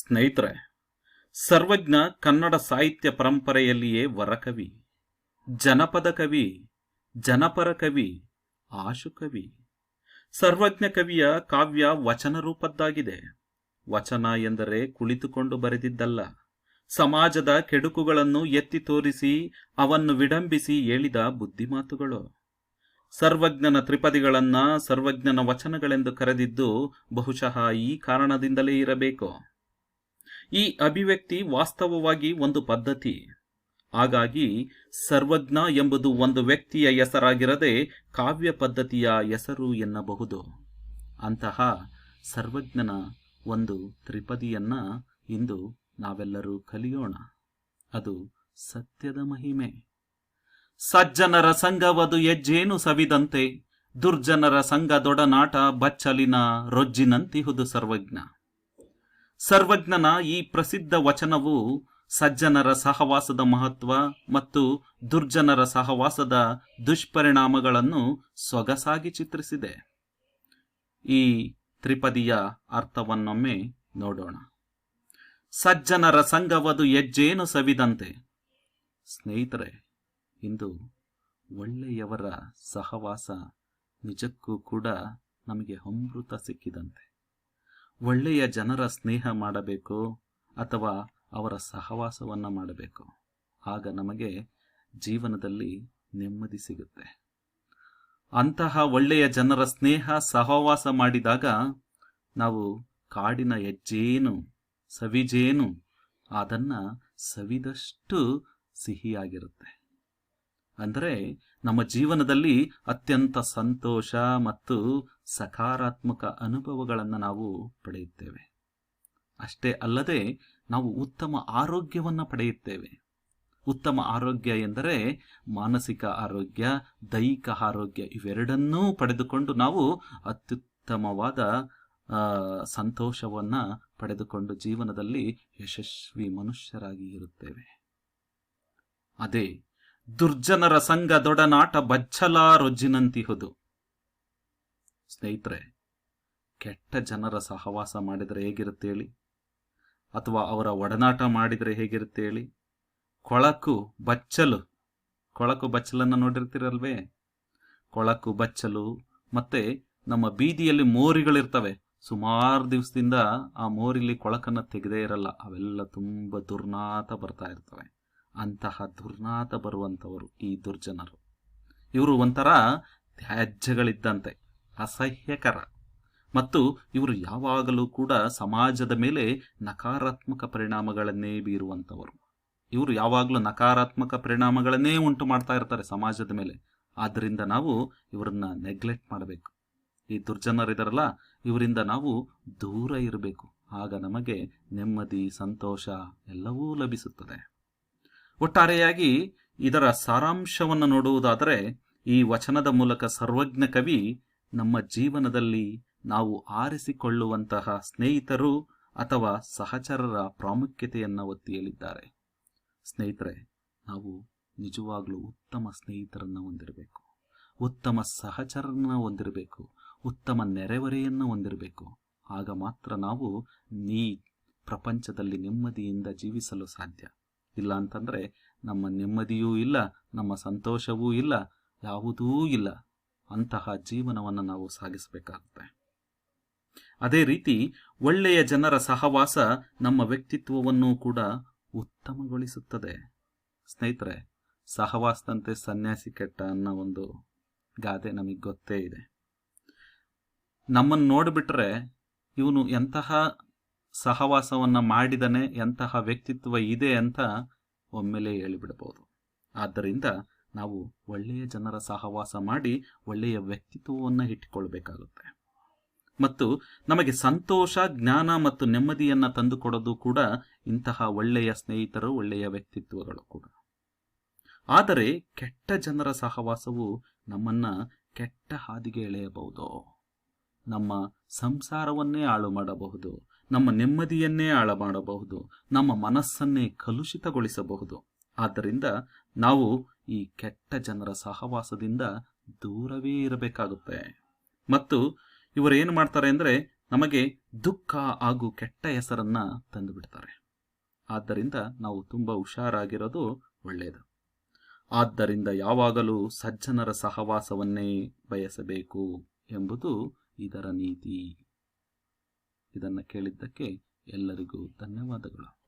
ಸ್ನೇಹಿತರೆ, ಸರ್ವಜ್ಞ ಕನ್ನಡ ಸಾಹಿತ್ಯ ಪರಂಪರೆಯಲ್ಲಿಯೇ ವರಕವಿ, ಜನಪದ ಕವಿ, ಜನಪರ ಕವಿ, ಆಶು ಕವಿ. ಸರ್ವಜ್ಞ ಕವಿಯ ಕಾವ್ಯ ವಚನ ರೂಪದ್ದಾಗಿದೆ. ವಚನ ಎಂದರೆ ಕುಳಿತುಕೊಂಡು ಬರೆದಿದ್ದಲ್ಲ. ಸಮಾಜದ ಕೆಡುಕುಗಳನ್ನು ಎತ್ತಿ ತೋರಿಸಿ ಅವನ್ನು ವಿಡಂಬಿಸಿ ಹೇಳಿದ ಬುದ್ಧಿಮಾತುಗಳು. ಸರ್ವಜ್ಞನ ತ್ರಿಪದಿಗಳನ್ನ ಸರ್ವಜ್ಞನ ವಚನಗಳೆಂದು ಕರೆದಿದ್ದು ಬಹುಶಃ ಈ ಕಾರಣದಿಂದಲೇ ಇರಬೇಕು. ಈ ಅಭಿವ್ಯಕ್ತಿ ವಾಸ್ತವವಾಗಿ ಒಂದು ಪದ್ಧತಿ. ಹಾಗಾಗಿ ಸರ್ವಜ್ಞ ಎಂಬುದು ಒಂದು ವ್ಯಕ್ತಿಯ ಹೆಸರಾಗಿರದೆ ಕಾವ್ಯ ಪದ್ಧತಿಯ ಹೆಸರು ಎನ್ನಬಹುದು. ಅಂತಹ ಸರ್ವಜ್ಞನ ಒಂದು ತ್ರಿಪದಿಯನ್ನ ಇಂದು ನಾವೆಲ್ಲರೂ ಕಲಿಯೋಣ. ಅದು ಸತ್ಯದ ಮಹಿಮೆ. ಸಜ್ಜನರ ಸಂಘವದು ಹೆಜ್ಜೇನು ಸವಿದಂತೆ, ದುರ್ಜನರ ಸಂಘ ದೊಡನಾಟ ಬಚ್ಚಲಿನ ರೊಜ್ಜಿನಂತಿಹುದು ಸರ್ವಜ್ಞ. ಸರ್ವಜ್ಞನ ಈ ಪ್ರಸಿದ್ಧ ವಚನವು ಸಜ್ಜನರ ಸಹವಾಸದ ಮಹತ್ವ ಮತ್ತು ದುರ್ಜನರ ಸಹವಾಸದ ದುಷ್ಪರಿಣಾಮಗಳನ್ನು ಸೊಗಸಾಗಿ ಚಿತ್ರಿಸಿದೆ. ಈ ತ್ರಿಪದಿಯ ಅರ್ಥವನ್ನೊಮ್ಮೆ ನೋಡೋಣ. ಸಜ್ಜನರ ಸಂಘವದು ಹೆಜ್ಜೇನು ಸವಿದಂತೆ? ಸ್ನೇಹಿತರೆ, ಇಂದು ಒಳ್ಳೆಯವರ ಸಹವಾಸ ನಿಜಕ್ಕೂ ಕೂಡ ನಮಗೆ ಅಮೃತ ಸಿಕ್ಕಿದಂತೆ. ಒಳ್ಳೆಯ ಜನರ ಸ್ನೇಹ ಮಾಡಬೇಕು ಅಥವಾ ಅವರ ಸಹವಾಸವನ್ನು ಮಾಡಬೇಕು. ಆಗ ನಮಗೆ ಜೀವನದಲ್ಲಿ ನೆಮ್ಮದಿ ಸಿಗುತ್ತೆ. ಅಂತಹ ಒಳ್ಳೆಯ ಜನರ ಸ್ನೇಹ, ಸಹವಾಸ ಮಾಡಿದಾಗ ನಾವು ಕಾಡಿನ ಹೆಜ್ಜೇನು, ಸವಿಜೇನು, ಅದನ್ನು ಸವಿದಷ್ಟು ಸಿಹಿಯಾಗಿರುತ್ತೆ. ಅಂದರೆ ನಮ್ಮ ಜೀವನದಲ್ಲಿ ಅತ್ಯಂತ ಸಂತೋಷ ಮತ್ತು ಸಕಾರಾತ್ಮಕ ಅನುಭವಗಳನ್ನು ನಾವು ಪಡೆಯುತ್ತೇವೆ. ಅಷ್ಟೇ ಅಲ್ಲದೆ ನಾವು ಉತ್ತಮ ಆರೋಗ್ಯವನ್ನು ಪಡೆಯುತ್ತೇವೆ. ಉತ್ತಮ ಆರೋಗ್ಯ ಎಂದರೆ ಮಾನಸಿಕ ಆರೋಗ್ಯ, ದೈಹಿಕ ಆರೋಗ್ಯ ಇವೆರಡನ್ನೂ ಪಡೆದುಕೊಂಡು ನಾವು ಅತ್ಯುತ್ತಮವಾದ ಸಂತೋಷವನ್ನ ಪಡೆದುಕೊಂಡು ಜೀವನದಲ್ಲಿ ಯಶಸ್ವಿ ಮನುಷ್ಯರಾಗಿ ಇರುತ್ತೇವೆ. ಅದೇ ದುರ್ಜನರ ಸಂಘ ದೊಡನಾಟ ಬಚ್ಚಲ ರೊಜ್ಜಿನಂತಿಹುದು ಸ್ನೇಹಿತರೆ, ಕೆಟ್ಟ ಜನರ ಸಹವಾಸ ಮಾಡಿದರೆ ಹೇಗಿರುತ್ತೆ ಹೇಳಿ? ಅಥವಾ ಅವರ ಒಡನಾಟ ಮಾಡಿದರೆ ಹೇಗಿರುತ್ತೆ ಹೇಳಿ? ಕೊಳಕು ಬಚ್ಚಲು. ಕೊಳಕು ಬಚ್ಚಲನ್ನು ನೋಡಿರ್ತೀರಲ್ವೇ? ಕೊಳಕು ಬಚ್ಚಲು ಮತ್ತೆ ನಮ್ಮ ಬೀದಿಯಲ್ಲಿ ಮೋರಿಗಳಿರ್ತವೆ. ಸುಮಾರು ದಿವಸದಿಂದ ಆ ಮೋರಿಲಿ ಕೊಳಕನ್ನು ತೆಗೆದೇ ಇರಲ್ಲ. ಅವೆಲ್ಲ ತುಂಬ ದುರ್ನಾತ ಬರ್ತಾ ಇರ್ತವೆ. ಅಂತಹ ದುರ್ನಾತ ಬರುವಂಥವರು ಈ ದುರ್ಜನರು. ಇವರು ಒಂಥರ ತ್ಯಾಜ್ಯಗಳಿದ್ದಂತೆ, ಅಸಹ್ಯಕರ. ಮತ್ತು ಇವರು ಯಾವಾಗಲೂ ಕೂಡ ಸಮಾಜದ ಮೇಲೆ ನಕಾರಾತ್ಮಕ ಪರಿಣಾಮಗಳನ್ನೇ ಬೀರುವಂಥವರು. ಇವರು ಯಾವಾಗಲೂ ನಕಾರಾತ್ಮಕ ಪರಿಣಾಮಗಳನ್ನೇ ಉಂಟು ಮಾಡ್ತಾ ಇರ್ತಾರೆ ಸಮಾಜದ ಮೇಲೆ. ಆದ್ದರಿಂದ ನಾವು ಇವರನ್ನ ನೆಗ್ಲೆಕ್ಟ್ ಮಾಡಬೇಕು. ಈ ದುರ್ಜನರಿದಾರಲ್ಲ ಇವರಿಂದ ನಾವು ದೂರ ಇರಬೇಕು. ಆಗ ನಮಗೆ ನೆಮ್ಮದಿ, ಸಂತೋಷ ಎಲ್ಲವೂ ಲಭಿಸುತ್ತದೆ. ಒಟ್ಟಾರೆಯಾಗಿ ಇದರ ಸಾರಾಂಶವನ್ನು ನೋಡುವುದಾದರೆ ಈ ವಚನದ ಮೂಲಕ ಸರ್ವಜ್ಞ ಕವಿ ನಮ್ಮ ಜೀವನದಲ್ಲಿ ನಾವು ಆರಿಸಿಕೊಳ್ಳುವಂತಹ ಸ್ನೇಹಿತರು ಅಥವಾ ಸಹಚರರ ಪ್ರಾಮುಖ್ಯತೆಯನ್ನು ಒತ್ತಿ ಹೇಳಿದ್ದಾರೆ ಸ್ನೇಹಿತರೆ, ನಾವು ನಿಜವಾಗಲೂ ಉತ್ತಮ ಸ್ನೇಹಿತರನ್ನು ಹೊಂದಿರಬೇಕು. ಉತ್ತಮ ಸಹಚರನ್ನು ಹೊಂದಿರಬೇಕು. ಉತ್ತಮ ನೆರೆಹೊರೆಯನ್ನು ಹೊಂದಿರಬೇಕು. ಆಗ ಮಾತ್ರ ನಾವು ನೀ ಪ್ರಪಂಚದಲ್ಲಿ ನೆಮ್ಮದಿಯಿಂದ ಜೀವಿಸಲು ಸಾಧ್ಯ. ಇಲ್ಲ ಅಂತಂದರೆ ನಮ್ಮ ನೆಮ್ಮದಿಯೂ ಇಲ್ಲ, ನಮ್ಮ ಸಂತೋಷವೂ ಇಲ್ಲ, ಯಾವುದೂ ಇಲ್ಲ. ಅಂತಹ ಜೀವನವನ್ನು ನಾವು ಸಾಗಿಸಬೇಕಾಗುತ್ತೆ. ಅದೇ ರೀತಿ ಒಳ್ಳೆಯ ಜನರ ಸಹವಾಸ ನಮ್ಮ ವ್ಯಕ್ತಿತ್ವವನ್ನು ಕೂಡ ಉತ್ತಮಗೊಳಿಸುತ್ತದೆ. ಸ್ನೇಹಿತರೆ, ಸಹವಾಸದಂತೆ ಸನ್ಯಾಸಿ ಕೆಟ್ಟ ಅನ್ನೋ ಒಂದು ಗಾದೆ ನಮಗೆ ಗೊತ್ತೇ ಇದೆ. ನಮ್ಮನ್ನು ನೋಡಿಬಿಟ್ರೆ ಇವನು ಎಂತಹ ಸಹವಾಸವನ್ನ ಮಾಡಿದನೆ ಎಂತಹ ವ್ಯಕ್ತಿತ್ವ ಇದೆ ಅಂತ ಒಮ್ಮೆಲೆ ಹೇಳಿಬಿಡಬಹುದು ಆದ್ದರಿಂದ ನಾವು ಒಳ್ಳೆಯ ಜನರ ಸಹವಾಸ ಮಾಡಿ ಒಳ್ಳೆಯ ವ್ಯಕ್ತಿತ್ವವನ್ನು ಇಟ್ಟುಕೊಳ್ಬೇಕಾಗುತ್ತೆ. ಮತ್ತು ನಮಗೆ ಸಂತೋಷ, ಜ್ಞಾನ ಮತ್ತು ನೆಮ್ಮದಿಯನ್ನು ತಂದುಕೊಡೋದು ಕೂಡ ಇಂತಹ ಒಳ್ಳೆಯ ಸ್ನೇಹಿತರು, ಒಳ್ಳೆಯ ವ್ಯಕ್ತಿತ್ವಗಳು ಕೂಡ. ಆದರೆ ಕೆಟ್ಟ ಜನರ ಸಹವಾಸವು ನಮ್ಮನ್ನು ಕೆಟ್ಟ ಹಾದಿಗೆ ಎಳೆಯಬಹುದು. ನಮ್ಮ ಸಂಸಾರವನ್ನೇ ಹಾಳು ಮಾಡಬಹುದು ನಮ್ಮ ನೆಮ್ಮದಿಯನ್ನೇ ಹಾಳು ಮಾಡಬಹುದು ನಮ್ಮ ಮನಸ್ಸನ್ನೇ ಕಲುಷಿತಗೊಳಿಸಬಹುದು. ಆದ್ದರಿಂದ ನಾವು ಈ ಕೆಟ್ಟ ಜನರ ಸಹವಾಸದಿಂದ ದೂರವೇ ಇರಬೇಕಾಗುತ್ತೆ. ಮತ್ತು ಇವರು ಏನು ಮಾಡ್ತಾರೆ ಅಂದರೆ ನಮಗೆ ದುಃಖ ಹಾಗೂ ಕೆಟ್ಟ ಹೆಸರನ್ನ ತಂದು ಬಿಡ್ತಾರೆ. ಆದ್ದರಿಂದ ನಾವು ತುಂಬ ಹುಷಾರಾಗಿರೋದು ಒಳ್ಳೆಯದು. ಆದ್ದರಿಂದ ಯಾವಾಗಲೂ ಸಜ್ಜನರ ಸಹವಾಸವನ್ನೇ ಬಯಸಬೇಕು ಎಂಬುದು ಇದರ ನೀತಿ. ಇದನ್ನು ಕೇಳಿದ್ದಕ್ಕೆ ಎಲ್ಲರಿಗೂ ಧನ್ಯವಾದಗಳು.